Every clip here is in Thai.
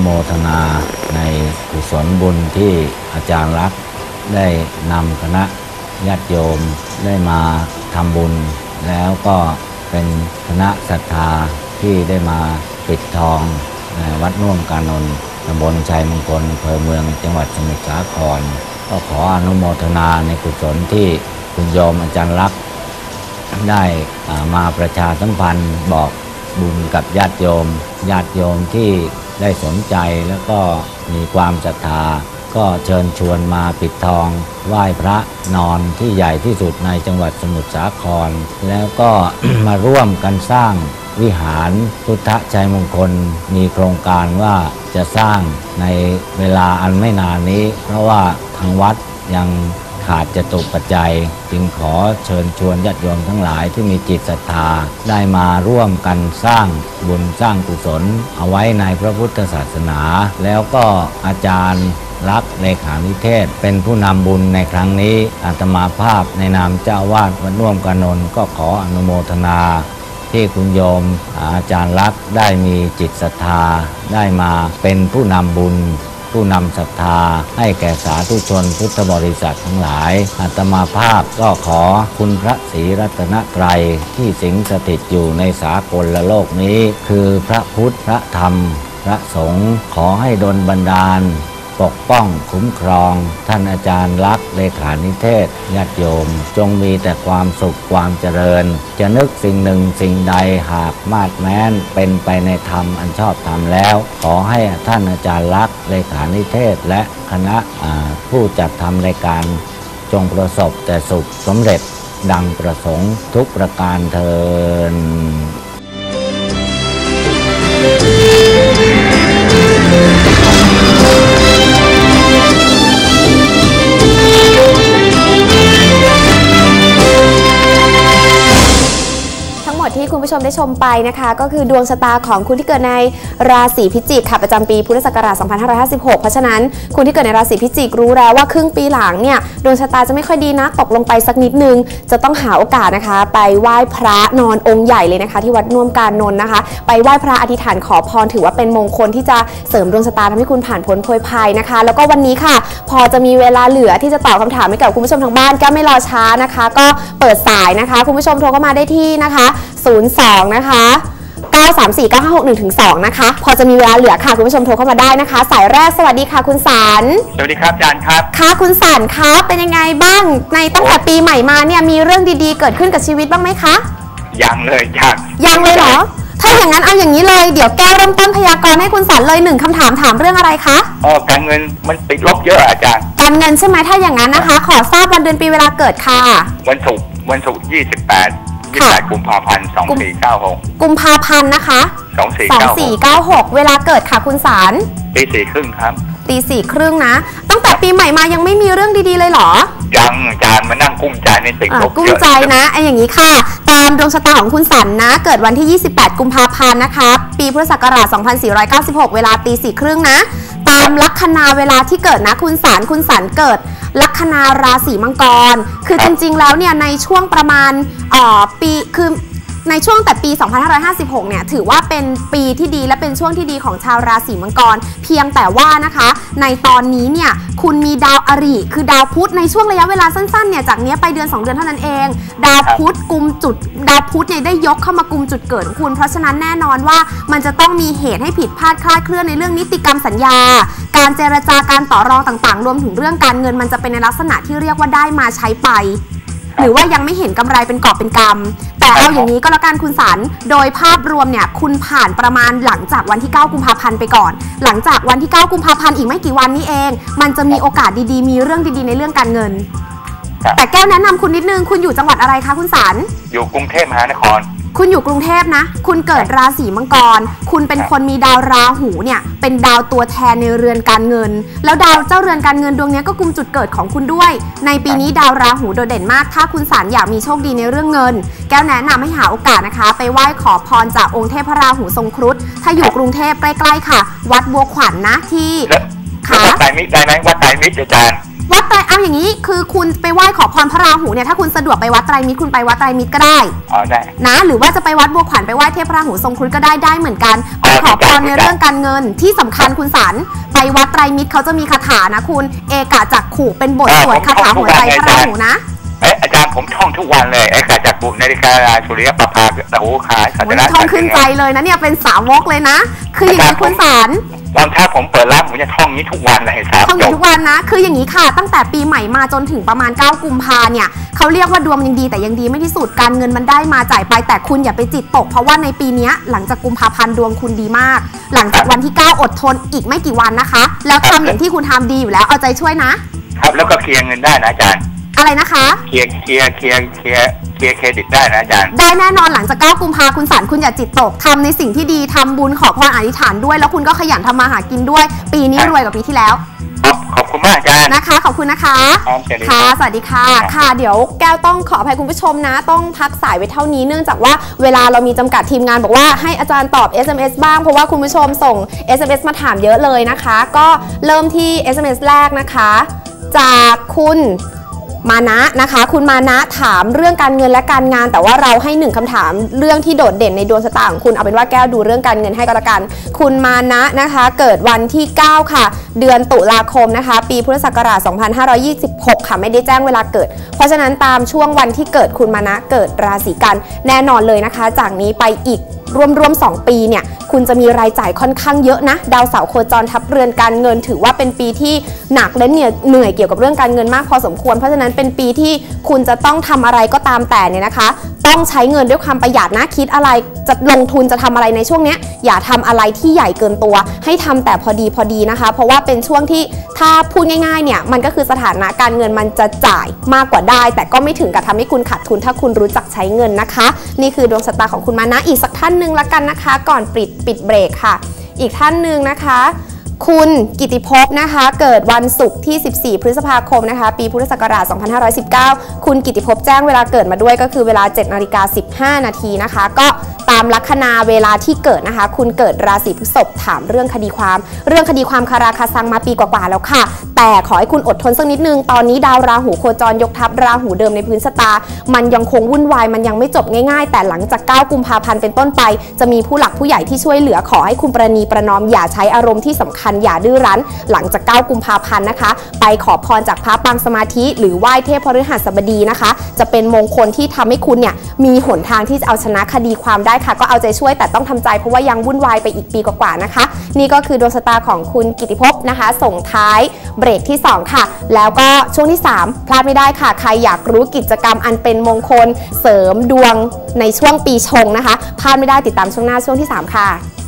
โมทนาในกุศลบุญที่อาจารย์รักษ์ได้นำคณะญาติโยมได้มาทำบุญ แล้วก็เป็นคณะศรัทธาที่ได้มาปิดทองในวัดน่วมกานนท์ตำบลชัยมงคลอำเภอเมืองจังหวัดสมุทรสาคร ก็ขออนุโมทนาในกุศลที่คุณโยมอาจารย์รักษ์ได้มาประชาสัมพันธ์บอกบุญกับญาติโยม ญาติโยมที่ ได้สนใจแล้วก็มีความศรัทธา ก็เชิญชวนมาปิดทอง ไหว้พระนอนที่ใหญ่ที่สุดในจังหวัดสมุทรสาคร แล้วก็มาร่วมกันสร้างวิหารพุทธชัยมงคลมีโครงการว่าจะสร้างในเวลาอันไม่นานนี้ เพราะว่าทางวัดยัง ขาดจะตุปัจจัย จึงขอเชิญชวนญาติโยมทั้งหลายที่มีจิตศรัทธา ได้มาร่วมกันสร้างบุญสร้างกุศล เอาไว้ในพระพุทธศาสนา แล้วก็อาจารย์รักเลขานิเทศ เป็นผู้นำบุญในครั้งนี้อาตมาภาพในนามเจ้าวาดวัดน่วมกานนท์ก็ขออนุโมทนา ที่คุณโยมอาจารย์รักได้มีจิตศรัทธา ได้มาเป็นผู้นำบุญ ผู้นำศรัทธา ให้แก่สาธุชนพุทธบริษัททั้งหลายอาตมาภาพก็ขอคุณพระศรีรัตนตรัยที่สิงสถิตอยู่ในสากลโลกนี้ คือพระพุทธพระธรรม พระสงฆ์ขอให้ดลบันดาล ปกป้องคุ้มครอง ท่านอาจารย์รักษณ์เลขานิเทศญาติโยม จงมีแต่ความสุขความเจริญ จะนึกสิ่งหนึ่งสิ่งใดหากมาดแม้น เป็นไปในธรรมอันชอบธรรมแล้ว ขอให้ท่านอาจารย์รักษณ์เลขานิเทศและคณะผู้จัดทำรายการจงประสบแต่สุขสำเร็จดังประสงค์ทุกประการเทิน คุณผู้ชมได้ชมไปนะคะ ก็คือดวงชะตาของคุณที่เกิดในราศีพิจิกค่ะประจำปีพุทธศักราช 2556 เพราะฉะนั้นคุณที่เกิดในราศีพิจิกรู้แล้วว่าครึ่งปีหลังเนี่ยดวงชะตาจะไม่ค่อยดีนะตกลงไปสักนิดนึง จะต้องหาโอกาสนะคะ ไปไหว้พระนอนองค์ใหญ่เลยนะคะ ที่วัดน่วมการนนท์นะคะ ไปไหว้พระอธิษฐานขอพรถือว่าเป็นมงคลที่จะเสริมดวงชะตาทำให้คุณผ่านพ้นโพยภัยนะคะ แล้วก็วันนี้ค่ะ พอจะมีเวลาเหลือที่จะตอบคำถามให้กับคุณผู้ชมทางบ้านแก้ไม่รอช้านะคะ ก็เปิดสายนะคะ คุณผู้ชมโทรเข้ามาได้ที่นะคะ 02 นะคะ 934 9561ถึง2นะคะ พอจะมีเวลาเหลือค่ะ คุณผู้ชมโทรเข้ามาได้นะคะ สายแรกสวัสดีค่ะคุณสันสวัสดีครับอาจารย์ครับค่ะคุณสันคะเป็นยังไงบ้างในตั้งแต่ปีใหม่มาเนี่ยมีเรื่องดีๆ เกิดขึ้นกับชีวิตบ้างไหมคะ ยังเลยยังยังเลยเหรอ ถ้าอย่างนั้นเอาอย่างนี้เลยเดี๋ยวแก้วเริ่มต้นพยากรณ์ให้คุณสันเลยหนึ่งคำถามถามเรื่องอะไรคะอ๋อการเงินมันติดลบเยอะอาจารย์ การเงินใช่ไหมถ้าอย่างนั้นนะคะ ขอทราบวันเดือนปีเวลาเกิดค่ะ วันศุกร์วันศุกร์28 28กุมภาพันธ์2496กุมภาพันธ์นะคะ2496 2496เวลาเกิดค่ะคุณสารตีสี่ครึ่งครับตีสี่ครึ่งนะ ตั้งแต่ปีใหม่มายังไม่มีเรื่องดีๆเลยเหรอ ยังอาจารย์มานั่งกุ้มใจในติดอะลบกุ้เยมอะใจนะไอ้อย่างนี้ค่ะ ตามดวงชะตาของคุณสันนะ เกิดวันที่ 28 กุมภาพันธ์นะคะ ปีพุทธศักราช 2496 เวลาตีสี่ครึ่งนะ ตามลัคนาเวลาที่เกิดนะคุณสันคุณสันเกิด ลัคนาราศีมังกร คือจริงๆแล้วเนี่ยในช่วงประมาณปีคือ ในช่วงแต่ปี 2556 เนี่ยถือว่าเป็นปีที่ดีและเป็นช่วงที่ดีของชาวราศีมังกร เพียงแต่ว่านะคะ ในตอนนี้เนี่ยคุณมีดาวอริ คือดาวพุธในช่วงระยะเวลาสั้นๆเนี่ยจากนี้ไปเดือน 2 เดือนเท่านั้นเอง ดาวพุธกุมจุดดาวพุธเนี่ยได้ยกเข้ามากุมจุดเกิดคุณ เพราะฉะนั้นแน่นอนว่ามันจะต้องมีเหตุให้ผิดพลาดคลาดเคลื่อนในเรื่องนิติกรรมสัญญา การเจรจาการต่อรองต่างๆ รวมถึงเรื่องการเงินมันจะเป็นในลักษณะที่เรียกว่าได้มาใช้ไป หรือว่ายังไม่เห็นกำไรเป็นกอบเป็นกำแต่เอาอย่างนี้ก็แล้วกันคุณสันโดยภาพรวมเนี่ยคุณผ่านประมาณหลังจากวันที่ 9 กุมภาพันธ์ไปก่อน หลังจากวันที่ 9 กุมภาพันธ์อีกไม่กี่วันนี้เอง มันจะมีโอกาสดีๆ มีเรื่องดีๆ ในเรื่องการเงินครับแต่แก้วแนะนำคุณนิดนึง คุณอยู่จังหวัดอะไรคะคุณสันอยู่กรุงเทพมหานคร คุณอยู่กรุงเทพนะ คุณเกิดราศีมังกร คุณเป็นคนมีดาวราหูเนี่ยเป็นดาวตัวแทนในเรือนการเงิน แล้วดาวเจ้าเรือนการเงินดวงนี้ก็กุมจุดเกิดของคุณด้วย ในปีนี้ดาวราหูโดดเด่นมาก ถ้าคุณสารอยากมีโชคดีในเรื่องเงิน แก้วแนะนำให้หาโอกาสนะคะ ไปไหว้ขอพรจากองค์เทพพระราหูทรงครุฑ ถ้าอยู่กรุงเทพใกล้ๆค่ะ วัดบัวขวัญนนะที่ค่ะวัดไตรมิตรได้ไหมวัดไตรมิตรอาจารย์ วัดไตรเอาอย่างนี้ คือคุณไปไหว้ขอพรพระราหูเนี่ยถ้าคุณสะดวกไปวัดไตรมิตรคุณไปวัดไตรมิตรก็ได้ อ๋อได้ นะ หรือว่าจะไปวัดบัวขวัญไปไหว้เทพพระราหูทรงครุฑก็ได้ได้เหมือนกันไปขอพรในเรื่องการเงินที่สำคัญคุณสันไปวัดไตรมิตรเขาจะมีคาถานะคุณเอกาจักขู่เป็นบทสวดคาถาหัวใจพระราหูนะเอ้ยอาจารย์ผมท่องทุกวันเลยไอ้กาจักรุนาฬิกาสุริยประภาตะหูขายสัจวันนะนี้ท่องขึ้นใจเลยนะเนี่ยเป็นสาวกเลยนะ คืออย่างนี้คุณสันตอนถ้าผมเปิดร้านผมจะท่องนี้ทุกวันเลยสามท่องอจยู่บทุกวันนะ คืออย่างนี้ค่ะ ตั้งแต่ปีใหม่มาจนถึงประมาณ 9 กุมภาเนี่ยเขาเรียกว่าดวงยังดีแต่ยังดีไม่ที่สุดการเงินมันได้มาจ่ายไปแต่คุณอย่าไปจิตตก เพราะว่าในปีเนี้ยหลังจากกุมภาพันธ์ดวงคุณดีมาก หลังจากวันที่ 9 อดทนอีกไม่กี่วันนะคะ แล้วทำอย่างที่คุณทำดีอยู่แล้วเอาใจช่วยนะ ครับแล้วก็เคลียร์เงินได้นะอาจารย์ อะไรนะคะ เคลียร์เคลียร์เคลียร์เคลียร์เคลียร์เครดิตได้นะอาจารย์ ได้แน่นอนหลังจาก9กุมภาคุณสารคุณอย่าจิตตกทำในสิ่งที่ดีทำบุญขอพรอธิษฐานด้วย แล้วคุณก็ขยันทำมาหากินด้วย ปีนี้รวยกว่าปีที่แล้ว ครับขอบคุณมากอาจารย์ นะคะ ขอบคุณนะคะ ครับสวัสดีคค่ะรับสวัสดีค่ะ ค่ะ เดี๋ยวแก้วต้องขออภัยคุณผู้ชมนะ ต้องพักสายไว้เท่านี้ เนื่องจากว่าเวลาเรามีจำกัดทีมงานบอกว่าให้อาจารย์ตอบ SMS บ้าง เพราะว่าคุณผู้ชมส่ง SMS มาถามเยอะเลยนะคะ ก็เริ่มที่ SMS แรกนะคะ จากคุณ มานะนะคะ คุณมานะถามเรื่องการเงินและการงาน แต่ว่าเราให้หนึ่งคำถามเรื่องที่โดดเด่นในดวงชะตาของคุณเอาเป็นว่าแก้วดูเรื่องการเงินให้ก็แล้วกัน คุณมานะนะคะ เกิดวันที่ 9 ค่ะ เดือนตุลาคมนะคะ ปีพุทธศักราช 2526 ค่ะ ไม่ได้แจ้งเวลาเกิด เพราะฉะนั้นตามช่วงวันที่เกิดคุณมานะเกิดราศีกันแน่นอนเลยนะคะ จากนี้ไปอีก รวมๆ 2 ปีเนี่ยคุณจะมีรายจ่ายค่อนข้างเยอะนะ ดาวเสาร์โคจรทับเรือนการเงิน ถือว่าเป็นปีที่หนักและเหนื่อยเหนื่อยเกี่ยวกับเรื่องการเงินมากพอสมควร เพราะฉะนั้นเป็นปีที่คุณจะต้องทำอะไรก็ตามแต่เนี่ยนะคะต้องใช้เงินด้วยความประหยัดนะคิดอะไรจะลงทุนจะทำอะไรในช่วงนี้อย่าทำอะไรที่ใหญ่เกินตัว ให้ทำแต่พอดีพอดีนะคะ เพราะว่าเป็นช่วงที่ถ้าพูดง่ายๆเนี่ยมันก็คือสถานะการเงินมันจะจ่ายมากกว่าได้ แต่ก็ไม่ถึงกับทำให้คุณขาดทุนถ้าคุณรู้จักใช้เงินนะคะ นี่คือดวงชะตาของคุณมานะอีกสักท่านหนึ่งละกันนะคะ ก่อนปิดปิดเบรกค่ะ อีกท่านหนึ่งนะคะ คุณกิติภพนะคะ เกิดวันศุกร์ที่ 14 พฤษภาคมนะคะ ปีพุทธศักราช 2519 คุณกิติภพแจ้งเวลาเกิดมาด้วยก็คือเวลา 7 นาฬิกา 15 นาทีนะคะ ก็ ตามลัคนาเวลาที่เกิดนะคะ คุณเกิดราศีพฤษภถามเรื่องคดีความ เรื่องคดีความคาราคาซังมาปีกว่าๆแล้วค่ะ แต่ขอให้คุณอดทนสักนิดนึง ตอนนี้ดาวราหูโคจรยกทัพราหูเดิมในพื้นชะตา มันยังคงวุ่นวาย มันยังไม่จบง่ายๆ แต่หลังจาก 9 กุมภาพันธ์เป็นต้นไป จะมีผู้หลักผู้ใหญ่ที่ช่วยเหลือขอให้คุณประนีประนอมอย่าใช้อารมณ์ที่สำคัญอย่าดื้อรั้น หลังจาก 9 กุมภาพันธ์นะคะ ไปขอพรจากพระปางสมาธิ หรือไหว้เทพพฤหัสบดีนะคะ จะเป็นมงคลที่ทำให้คุณเนี่ยมีหนทางที่จะเอาชนะคดีความได้ค่ะ ก็เอาใจช่วยแต่ต้องทำใจเพราะว่ายังวุ่นวายไปอีกปีกว่าๆนะคะ นี่ก็คือดวงชะตาของคุณกิติภพนะคะ ส่งท้ายเบรกที่ 2 ค่ะ แล้วก็ช่วงที่ 3 พลาดไม่ได้ค่ะ ใครอยากรู้กิจกรรมอันเป็นมงคล เสริมดวงในช่วงปีชงนะคะพลาดไม่ได้ติดตามช่วงหน้าช่วงที่ 3 ค่ะ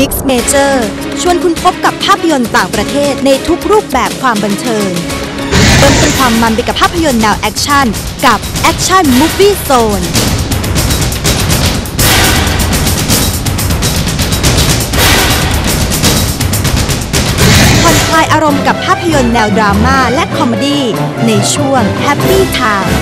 Mix Major ชวนคุณพบกับภาพยนตร์ต่างประเทศในทุกรูปแบบความบันเทิงเติมเต็มความมันไปกับภาพยนตร์แนวแอคชั่นกับ Action Movie Zone ผ่อนคลายอารมณ์กับภาพยนตร์แนวดราม่าและคอมเมดี้ในช่วง Happy Time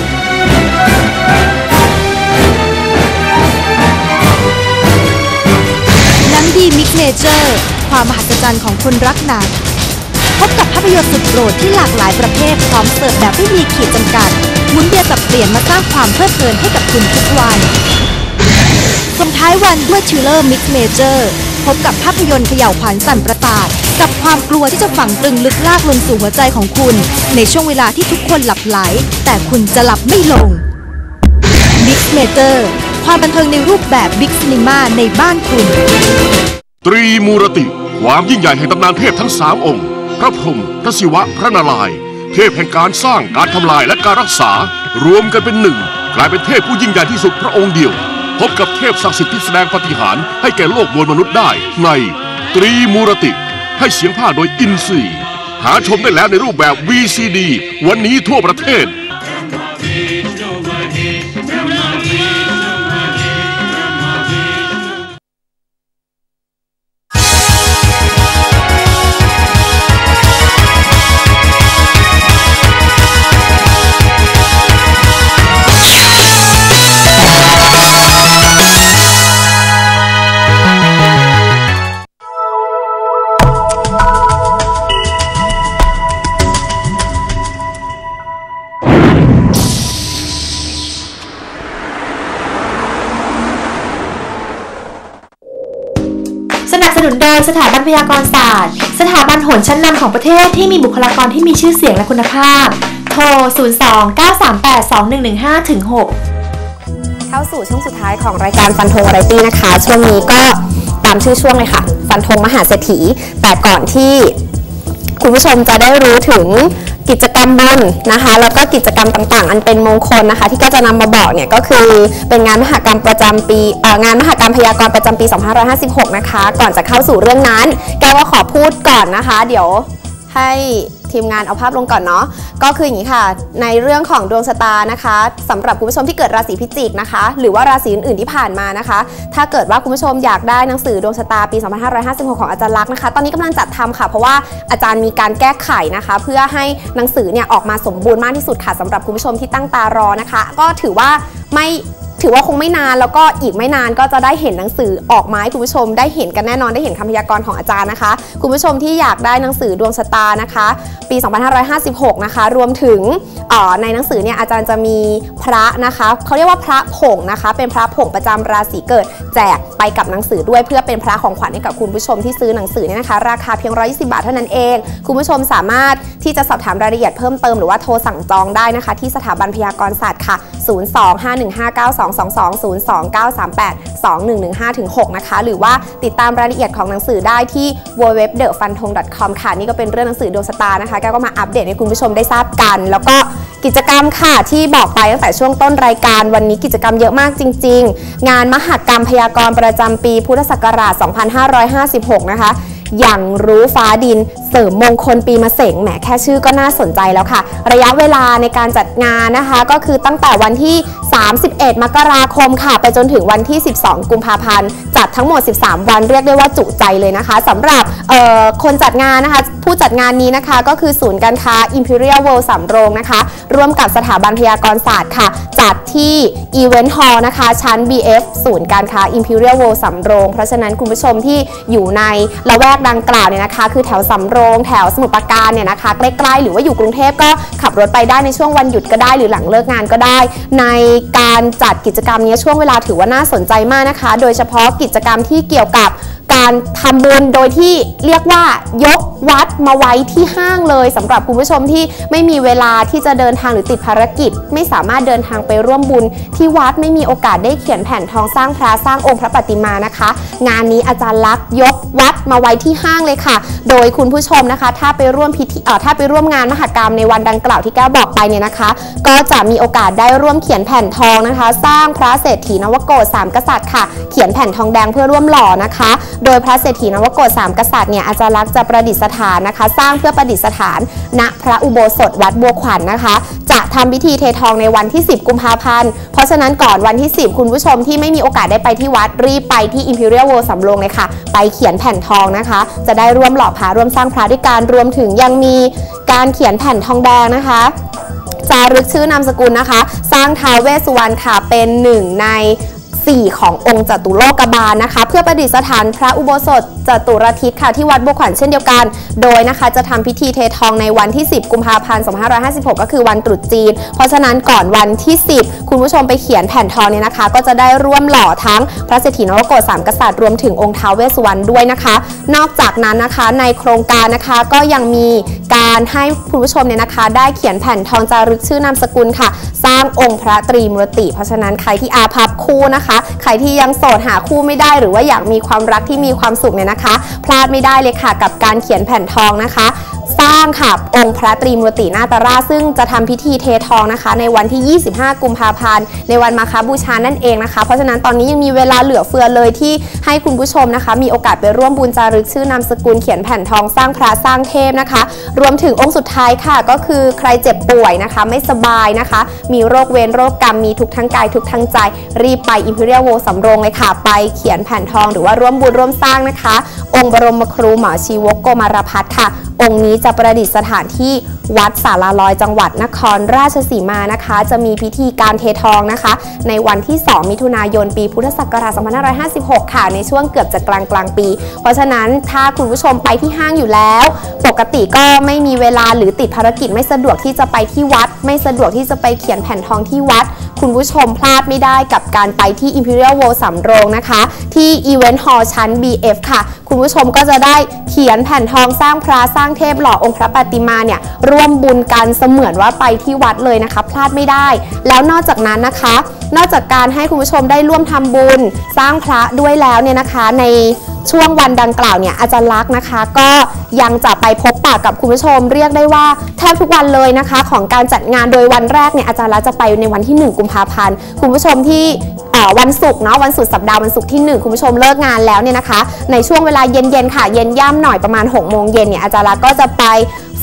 ีมิกเนเจอร์ความมหัศจรรย์ของคนรักหนังพบกับภาพยนตร์สุดโปรดที่หลากหลายประเภทพร้อมเสิร์ฟแบบไม่มีขีดจำกัดหมุนเวียนสับเปลี่ยนมาสร้างความเพลิดเพลินให้กับคุณทุกวันส่งท้ายวันด้วยทิลเลอร์มิกเมเจอร์พบกับภาพยนตร์เขย่าขวัญสั่นประสาทกับความกลัวที่จะฝังตรึงลึกลากลงสู่หัวใจของคุณ ในช่วงเวลาที่ทุกคนหลับไหล แต่คุณจะหลับไม่ลงบิ๊กเมเจอร์ ความบันเทิงในรูปแบบบิ๊กซีนีมาในบ้านคุณ ตรีมูรติ ความยิ่งใหญ่แห่งตำนานเทพทั้งสามองค์ พระพรหมพระศิวะ พระนารายณ์เทพแห่งการสร้างการทำลายและการรักษา รวมกันเป็นหนึ่ง กลายเป็นเทพผู้ยิ่งใหญ่ที่สุดพระองค์เดียว พบกับเทพศักดิ์สิทธิ์ที่แสดงปาฏิหารย์ให้แก่โลกมวลมนุษย์ได้ ในตรีมูรติ ให้เสียงภาคโดยอินซีหาชมได้แล้วในรูปแบบ VCD วันนี้ทั่วประเทศ พยากรศาสตร์ สถาบันโหนชั้นนำของประเทศที่มีบุคลากรที่มีชื่อเสียงและคุณภาพ โทร 02 938 2115ถึง6เข้าสู่ช่วงสุดท้ายของรายการฟันธงไรตี้นะคะ ช่วงนี้ก็ตามชื่อช่วงเลยค่ะ ฟันธงมหาเศรษฐี แต่ก่อนที่คุณผู้ชมจะได้รู้ถึง กิจกรรมบุญนะคะ แล้วก็กิจกรรมต่างๆ อันเป็นมงคลนะคะ ที่ก็จะนำมาบอกเนี่ยก็คือเป็นงานมหกรรมประจำปีงานมหกรรมพยากรณ์ประจำปี 2556 นะคะ ก่อนจะเข้าสู่เรื่องนั้น แกวก็ขอพูดก่อนนะคะ เดี๋ยวให้ ทีมงานเอาภาพลงก่อนเนาะก็คืออย่างนี้ค่ะ ในเรื่องของดวงชะตานะคะสำหรับคุณผู้ชมที่เกิดราศีพิจิกนะคะ หรือว่าราศีอื่นๆที่ผ่านมานะคะ ถ้าเกิดว่าคุณผู้ชมอยากได้หนังสือดวงชะตาปี 2556 ของอาจารย์ลักษณ์นะคะ ตอนนี้กำลังจัดทำค่ะ เพราะว่าอาจารย์มีการแก้ไขนะคะ เพื่อให้หนังสือเนี่ยออกมาสมบูรณ์มากที่สุดค่ะสำหรับคุณผู้ชมที่ตั้งตารอนะคะ ก็ถือว่าไม่ ถือว่าคงไม่นานแล้วก็อีกไม่นานก็จะได้เห็นหนังสือออกมาให้คุณผู้ชม ได้เห็นกันแน่นอนได้เห็นคำพยากรณ์ของอาจารย์นะคะ คุณผู้ชมที่อยากได้หนังสือดวงชะตานะคะ ปี 2556 นะคะ รวมถึงในหนังสือเนี่ยอาจารย์จะมีพระนะคะเขาเรียกว่าพระผงนะคะ เป็นพระผงประจำราศีเกิด แจกไปกับหนังสือด้วยเพื่อเป็นพระของขวัญให้กับคุณผู้ชมที่ซื้อหนังสือเนี่ยนะคะ ราคาเพียง 120 บาทเท่านั้นเอง คุณผู้ชมสามารถที่จะสอบถามรายละเอียดเพิ่มเติมหรือว่าโทรสั่งจองได้นะคะ ที่สถาบันพยากรศาสตร์ค่ะ 0251592 029382115-6 นะคะ หรือว่าติดตามรายละเอียดของหนังสือได้ที่ www.thefantong.com ค่ะ นี่ก็เป็นเรื่องหนังสือดวงชะตานะคะ แกก็มาอัปเดตให้คุณผู้ชมได้ทราบกัน แล้วก็กิจกรรมค่ะที่บอกไปตั้งแต่ช่วงต้นรายการวันนี้กิจกรรมเยอะมากจริง ๆ งานมหกรรมพยากรณ์ประจำปี พุทธศักราช 2556 นะคะอย่างรู้ฟ้าดินเสริมมงคลปีมะเสงแหมแค่ชื่อก็น่าสนใจแล้วค่ะ ระยะเวลาในการจัดงานนะคะ ก็คือตั้งแต่วันที่ 31 มกราคมค่ะ ไปจนถึงวันที่ 12 กุมภาพันธ์ จัดทั้งหมด 13 วันเรียกได้ว่าจุใจเลยนะคะสำหรับคนจัดงานนะคะ ผู้จัดงานนี้นะคะก็คือศูนย์การค้า Imperial World สำโรงนะคะ ร่วมกับสถาบันพยากรศาสตร์ค่ะ จัดที่ Event Hall นะคะ ชั้น BF ศูนย์การค้า Imperial World สำโรง เพราะฉะนั้นคุณผู้ชมที่อยู่ในละแวกดังกล่าวเนี่ยนะคะ คือแถวสำโรง แถวสมุทรปราการเนี่ยนะคะใกล้ๆหรือว่าอยู่กรุงเทพก็ขับรถไปได้ในช่วงวันหยุดก็ได้ หรือหลังเลิกงานก็ได้ ในการจัดกิจกรรมนี้ช่วงเวลาถือว่าน่าสนใจมากนะคะ โดยเฉพาะกิจกรรมที่เกี่ยวกับ การทำบุญโดยที่เรียกว่ายกวัดมาไว้ที่ห้างเลยสำหรับคุณผู้ชมที่ไม่มีเวลาที่จะเดินทางหรือติดภารกิจ ไม่สามารถเดินทางไปร่วมบุญ ที่วัดไม่มีโอกาสได้เขียนแผ่นทองสร้างพระสร้างองค์พระปฏิมานะคะ งานนี้อาจารย์ลักษ์ยกวัดมาไว้ที่ห้างเลยค่ะ โดยคุณผู้ชมนะคะ ถ้าไปร่วมพิธีเอ่อถ้าไปร่วมงานมหกรรมในวันดังกล่าวที่แก้วบอกไปเนี่ยนะคะ ก็จะมีโอกาสได้ร่วมเขียนแผ่นทองนะคะ สร้างพระเศรษฐีนวโกศสามกษัตริย์ค่ะ เขียนแผ่นทองแดงเพื่อร่วมหล่อนะคะโดยพระเศรษฐีนวโกศสามกษัตริย์เนี่ยอาจารย์ลักษ์จะประดิษฐานนะคะ สร้างเพื่อประดิษฐาน ณพระอุโบสถวัดบัวขวัญนะคะ จะทำพิธีเททองในวันที่ 10 กุมภาพันธ์ เพราะฉะนั้นก่อนวันที่ 10 คุณผู้ชมที่ไม่มีโอกาสได้ไปที่วัดรีบไปที่ Imperial World สำโรงเลยค่ะ ไปเขียนแผ่นทองนะคะ จะได้ร่วมหล่อพระร่วมสร้างพระด้วยกันรวมถึงยังมีการเขียนแผ่นทองแดงนะคะจารึกชื่อนามสกุลนะคะ สร้างท้าวเวสสุวรรณค่ะเป็นหนึ่งใน 4 ขององค์จตุโลกบาลนะคะ เพื่อประดิษฐานพระอุโบสถจตุรทิศค่ะที่วัดบัวขวัญเช่นเดียวกัน โดยนะคะจะทำพิธีเททองในวันที่ 10 กุมภาพันธ์ 2556 ก็คือวันตรุษจีน เพราะฉะนั้นก่อนวันที่ 10 คุณผู้ชมไปเขียนแผ่นทองเนี่ยนะคะ ก็จะได้ร่วมหล่อทั้งพระเศรษฐีนวโกศสามกษัตริย์รวมถึงองค์ท้าวเวสสุวรรณด้วยนะคะ นอกจากนั้นนะคะในโครงการนะคะก็ยังมีการให้คุณผู้ชมเนี่ยนะคะ ได้เขียนแผ่นทองจารึกชื่อนามสกุลค่ะ สร้างองค์พระตรีมุรติ เพราะฉะนั้นใครที่อาภัพคู่นะคะใครที่ยังโสดหาคู่ไม่ได้หรือว่าอยากมีความรักที่มีความสุขเนี่ยนะคะ พลาดไม่ได้เลยค่ะกับการเขียนแผ่นทองนะคะางค่ะ องค์พระตรีมุรตินาตราซึ่งจะทำพิธีเททองนะคะ ในวันที่ 25 กุมภาพันธ์ในวันมาคาบูชานั่นเองนะคะ เพราะฉะนั้นตอนนี้ยังมีเวลาเหลือเฟือเลยที่ให้คุณผู้ชมนะคะ มีโอกาสไปร่วมบุญจารึกชื่อนามสกุลเขียนแผ่นทองสร้างพระสร้างเทพนะคะ รวมถึงองค์สุดท้ายค่ะ ก็คือใครเจ็บป่วยนะคะ ไม่สบายนะคะ มีโรคเวรโรคกรรมมีทุกทั้งกายทุกทั้งใจ รีบไป Imperial World สำโรงเลยค่ะ ไปเขียนแผ่นทองหรือว่าร่วมบุญร่วมสร้างนะคะ องค์บรมครูหมอชีวกโกมารพัฒน์ค่ะ องค์นี้จะประดิษฐานที่วัดสาราลอยจังหวัดนครราชสีมานะคะ จะมีพิธีการเททองนะคะ ในวันที่ 2 มิถุนายนปีพุทธศักราช2556 ค่ะ ในช่วงเกือบจะกลางกลางปี เพราะฉะนั้นถ้าคุณผู้ชมไปที่ห้างอยู่แล้ว ปกติก็ไม่มีเวลาหรือติดภารกิจไม่สะดวกที่จะไปที่วัด ไม่สะดวกที่จะไปเขียนแผ่นทองที่วัด คุณผู้ชมพลาดไม่ได้กับการไปที่ Imperial World สำโรงนะคะ ที่ Event Hall ชั้น BF ค่ะ คุณผู้ชมก็จะได้เขียนแผ่นทองสร้างพระสร้างเทพหล่อองค์พระปฏิมาเนี่ยร่วมบุญกันเสมือนว่าไปที่วัดเลยนะคะ พลาดไม่ได้ แล้วนอกจากนั้นนะคะ นอกจากการให้คุณผู้ชมได้ร่วมทำบุญ สร้างพระด้วยแล้วเนี่ยนะคะ ในช่วงวันดังกล่าวเนี่ยอาจารย์ลักษณ์นะคะ ก็ยังจะไปพบปะกับคุณผู้ชมเรียกได้ว่าแทบทุกวันเลยนะคะ ของการจัดงานโดยวันแรกเนี่ยอาจารย์ลักษณ์จะไปในวันที่ 1 กุมภาพันธ์คุณผู้ชมที่ วันศุกร์เนาะวันสุดสัปดาห์วันศุกร์ที่1คุณผู้ชมเลิกงานแล้วเนี่ยนะคะ ในช่วงเวลาเย็นๆค่ะ เย็นย่ำหน่อยประมาณ6โมงเย็นเนี่ยอาจารย์ลักษณ์ก็จะไป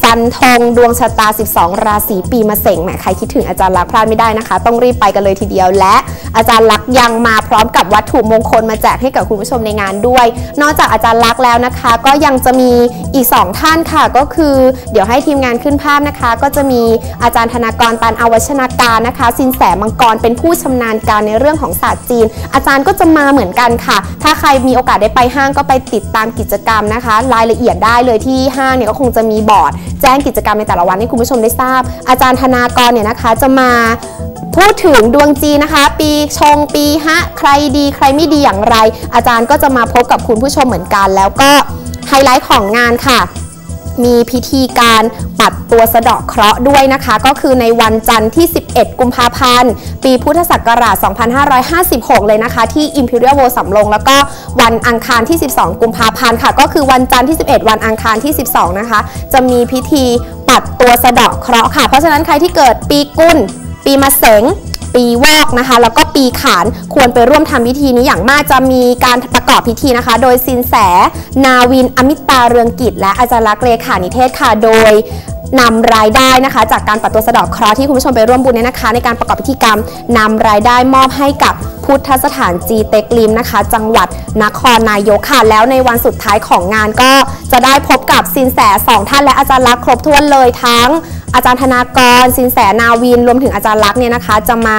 ฟันธงดวงชะตา 12 ราศีปีมะเสงแหมใครคิดถึงอาจารย์ลักษณ์พลาดไม่ได้นะคะ ต้องรีบไปกันเลยทีเดียว และอาจารย์ลักษณ์ยังมาพร้อมกับวัตถุมงคลมาแจกให้กับคุณผู้ชมในงานด้วย นอกจากอาจารย์ลักษณ์แล้วนะคะ ก็ยังจะมีอีก 2 ท่านค่ะ ก็คือ เดี๋ยวให้ทีมงานขึ้นภาพนะคะ ก็จะมีอาจารย์ธนากรตันอวชนาการนะคะ สินแสมังกรเป็นผู้ชำนาญการในเรื่องของศาสตร์จีน อาจารย์ก็จะมาเหมือนกันค่ะ ถ้าใครมีโอกาสได้ไปห้างก็ไปติดตามกิจกรรมนะคะ รายละเอียดได้เลยที่ห้างเนี่ยก็คงจะมีบอร์ดแจ้งกิจกรรมในแต่ละวันให้คุณผู้ชมได้ทราบ อาจารย์ธนากรเนี่ยนะคะจะมาพูดถึงดวงจีนนะคะ ปีชงปีฮะใครดีใครไม่ดีอย่างไร อาจารย์ก็จะมาพบกับคุณผู้ชมเหมือนกัน แล้วก็ไฮไลท์ของงานค่ะ มีพิธีการปัดตัวสะเดาะเคราะห์ด้วยนะคะ ก็คือในวันจันทร์ที่ 11 กุมภาพันธ์ ปีพุทธศักราช 2556 เลยนะคะ ที่ Imperial World สำโรงแล้วก็วันอังคารที่ 12 กุมภาพันธ์ค่ะ ก็คือวันจันทร์ที่ 11 วันอังคารที่ 12 นะคะ จะมีพิธีปัดตัวสะเดาะเคราะห์ค่ะ เพราะฉะนั้นใครที่เกิดปีกุลปีมะเสง ปีวอกนะคะ แล้วก็ปีขานควรไปร่วมทำพิธีนี้อย่างมากจะมีการประกอบพิธีนะคะ โดยสินแส นาวินอมิตาเรืองกิจ และอาจารย์ลักษ์เลขานิเทศค่ะโดยนำรายได้นะคะ จากการปัดตัวสะดอกเคราะห์ที่คุณผู้ชมไปร่วมบุญเนี่ยนะคะ ในการประกอบพิธีกรรมนำรายได้มอบให้กับพุทธสถานจีเต็กลิมนะคะ จังหวัดนครนายกค่ะแล้วในวันสุดท้ายของงานก็จะได้พบกับสินแสสองท่านและอาจารย์ลักษ์ครบถ้วนเลยทั้งอาจารย์ธนากรสินแสนาวิน รวมถึงอาจารย์ลักษณ์เนี่ยนะคะ จะมา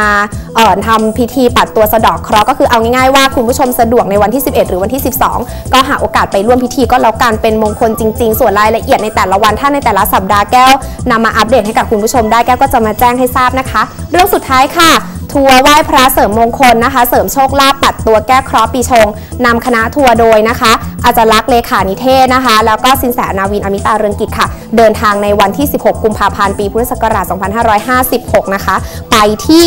เอ่อทำพิธีปัดตัวสะดอกเคราะห์ก็คือเอาง่ายๆว่าคุณผู้ชมสะดวกในวันที่ 11 หรือวันที่ 12 ก็หาโอกาสไปร่วมพิธีก็แล้วกันเป็นมงคลจริง ๆ ส่วนรายละเอียดในแต่ละวันถ้าในแต่ละสัปดาห์แก้วนำมาอัปเดตให้กับคุณผู้ชมได้แก้วก็จะมาแจ้งให้ทราบนะคะ เรื่องสุดท้ายค่ะ ทัวร์ไหว้พระเสริมมงคลนะคะ เสริมโชคลาภปัดตัวแก้เคราะห์ปีชงนำคณะทัวร์โดยนะคะ อาจารย์ลักษ์เลขานิเทศนะคะ แล้วก็สินแสนาวินอมิตาเรืองกิจค่ะ เดินทางในวันที่ 16 กุมภาพันธ์ ปีพุทธศักราช 2556 นะคะ ไปที่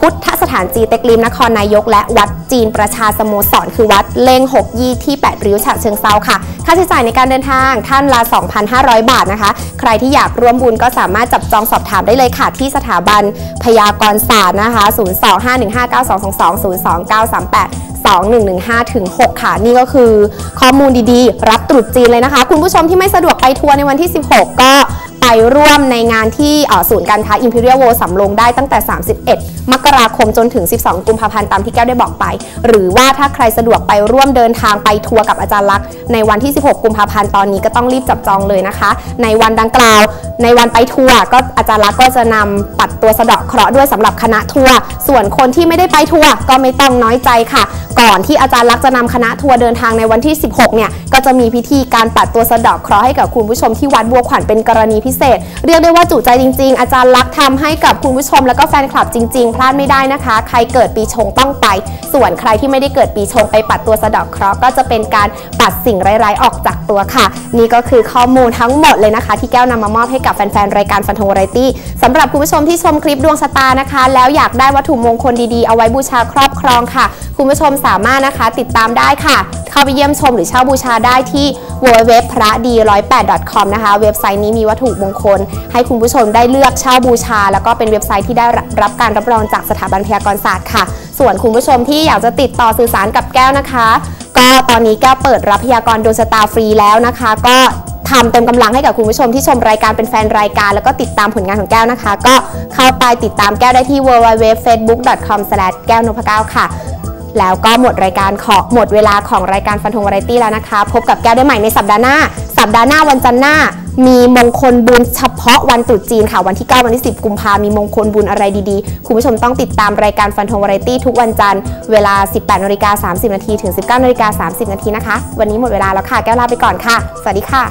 พุทธสถานจีเต็กลิมนครนายก และวัดจีนประชาสโมสรคือวัดเล่ง6ยี่ที่ 8 ริ้วฉะเชิงเซาค่ะ ค่าใช้จ่ายในการเดินทางท่านละ 2,500 บาทนะคะ ใครที่อยากร่วมบุญก็สามารถจับจองสอบถามได้เลยค่ะ ที่สถาบันพยากรศาสตร์นะคะ 025159222 0238 2115ถึง6ค่ะ นี่ก็คือข้อมูลดีๆ รับตรุษจีนเลยนะคะ คุณผู้ชมที่ไม่สะดวกไปทัวร์ในวันที่ 16 ก็ ร่วมในงานที่ศูนย์การค้า Imperial World สำโรงได้ตั้งแต่ 31 มกราคมจนถึง 12 กุมภาพันธ์ตามที่แก้วได้บอกไป หรือว่าถ้าใครสะดวกไปร่วมเดินทางไปทัวร์กับอาจารย์ลักษณ์ในวันที่ 16 กุมภาพันธ์ตอนนี้ก็ต้องรีบจับจองเลยนะคะ ในวันดังกล่าว ในวันไปทัวร์ก็อาจารย์ลักษณ์ก็จะนำปัดตัวสะเดาะเคราะห์ด้วยสำหรับคณะทัวร์ส่วนคนที่ไม่ได้ไปทัวร์ก็ไม่ต้องน้อยใจค่ะ ก่อนที่อาจารย์ลักษณ์จะนำคณะทัวร์เดินทางในวันที่ 16 เนี่ยก็จะมีพิธีการปัดตัวสะเดาะเคราะห์ให้กับคุณผู้ชมที่วัดบัวขวัญเป็นกรณีพิเศษเรียกได้ว่าจุใจจริง ๆ อาจารย์ลักษ์ทำให้กับคุณผู้ชม แล้วก็แฟนคลับจริง ๆ พลาดไม่ได้นะคะ ใครเกิดปีชงต้องไป ส่วนใครที่ไม่ได้เกิดปีชงไปปัดตัวสะดาะเคราะห์ก็จะเป็นการปัดสิ่งร้ายๆออกจากตัวค่ะ นี่ก็คือข้อมูลทั้งหมดเลยนะคะ ที่แก้วนำมามอบให้กับแฟนๆรายการฟันธงไรตี้สำหรับคุณผู้ชมที่ชมคลิปดวงชะตานะคะ แล้วอยากได้วัตถุมงคลดีๆเอาไว้บูชาครอบครองค่ะ คุณผู้ชมสามารถนะคะติดตามได้ค่ะ เข้าไปเยี่ยมชมหรือเช่าบูชาได้ที่ www พระดี108 com นะคะ เว็บไซต์นี้มีวัตถุมงคล ให้คุณผู้ชมได้เลือกเช่าบูชา แล้วก็เป็นเว็บไซต์ที่ได้รับการรับรองจากสถาบันพยากรศาสตร์ค่ะ ส่วนคุณผู้ชมที่อยากจะติดต่อสื่อสารกับแก้วนะคะ ก็ตอนนี้แก้วเปิดรับพยากรดวงชะตาฟรีแล้วนะคะ ก็ทำเต็มกำลังให้กับคุณผู้ชมที่ชมรายการเป็นแฟนรายการ แล้วก็ติดตามผลงานของแก้วนะคะ ก็เข้าไปติดตามแก้วได้ที่ www.facebook.com/ แก้วนพเก้าค่ะ แล้วก็หมดรายการขอหมดเวลาของรายการฟันธงวาไรตี้แล้วนะคะ พบกับแก้วได้ใหม่ในสัปดาห์หน้า สัปดาห์หน้าวันจันทร์หน้า มีมงคลบุญเฉพาะวันตรุษจีนค่ะ วันที่ 9 วันที่ 10 กุมภามีมงคลบุญอะไรดีๆ คุณผู้ชมต้องติดตามรายการฟันธงวาไรตี้ทุกวันจันทร์เวลา 18นาฬิกา30นาทีถึง 19นาฬิกา30นาทีนะคะ วันนี้หมดเวลาแล้วค่ะ แก้วลาไปก่อนค่ะ สวัสดีค่ะ